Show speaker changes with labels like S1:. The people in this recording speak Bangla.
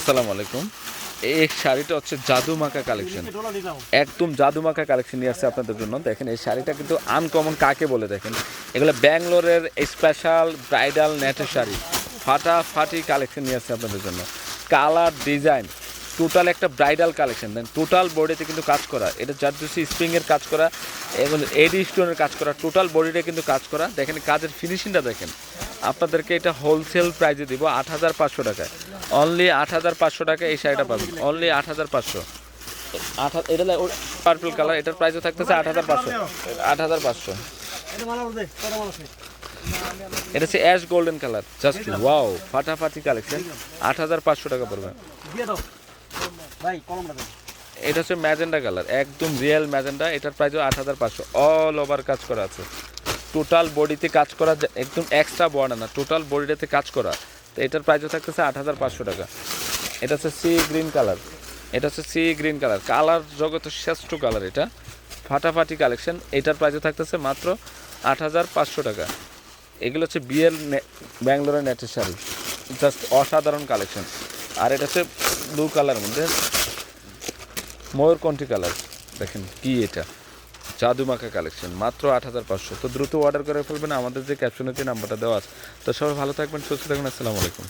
S1: আসসালামু আলাইকুম। এই শাড়িটা হচ্ছে জাদু মাখা কালেকশন। একদম জাদু মাখা কালেকশন নিয়ে আসছে আপনাদের জন্য। দেখেন, এই শাড়িটা কিন্তু আনকমন কাকে বলে দেখেন? এগুলো ব্যাঙ্গালোরের স্পেশাল ব্রাইডাল নেটের শাড়ি। ফাটাফাটি কালেকশন নিয়ে আসছে আপনাদের জন্য। কালার ডিজাইন টোটাল একটা ব্রাইডাল কালেকশন দেন টোটাল বডিতে কিন্তু কাজ করা। এটা জারদুসি স্প্রিংয়ের কাজ করা এবং এডি স্টোনের কাজ করা। টোটাল বডিতে কিন্তু কাজ করা। দেখেন, কাজের ফিনিশিংটা দেখেন। আপনাদেরকে এটা হোলসেল প্রাইজে দিব আট হাজার পাঁচশো টাকায়। অনলি আট হাজার পাঁচশো টাকা এই শাড়িটা পাবেন। অনলি আট হাজার পাঁচশো। আট এটা পার্পল কালার এটার প্রাইসও থাকতেছে আট হাজার পাঁচশো। আট হাজার পাঁচশো।
S2: এটা
S1: হচ্ছে ash golden colour just wow ফাটাফাটি কালেকশন আট হাজার পাঁচশো টাকা পড়বে। এটা হচ্ছে ম্যাজেন্ডা কালার একদম রিয়েল ম্যাজেন্ডা এটার প্রাইসও আট হাজার পাঁচশো অল ওভার কাজ করা আছে। টোটাল বডিতে কাজ করা একদম এক্সট্রা বর্ডার না টোটাল বডিটাতে কাজ করা। তো এটার প্রাইসও থাকতেছে আট হাজার পাঁচশো টাকা। এটা হচ্ছে সি গ্রিন কালার এটা হচ্ছে সি গ্রিন কালার কালার জগতের শ্রেষ্ঠ কালার এটা। ফাটাফাটি কালেকশন এটার প্রাইসও থাকতেছে মাত্র আট হাজার পাঁচশো টাকা। এগুলো হচ্ছে বিয়ের ব্যাঙ্গালোরের নেটের শাড়ি। জাস্ট অসাধারণ কালেকশন আর এটা হচ্ছে ব্লু কালার মধ্যে। ময়ূরকণ্ঠী কালার দেখেন কি এটা। জাদুমাখা কালেকশন। মাত্র আট হাজার পাঁচশো। তো দ্রুত অর্ডার করে ফেলবেন। আমাদের যে ক্যাপশনের যে নাম্বারটা দেওয়া আছে। তো সবাই ভালো থাকবেন, সুস্থ থাকবেন। আসসালামু আলাইকুম।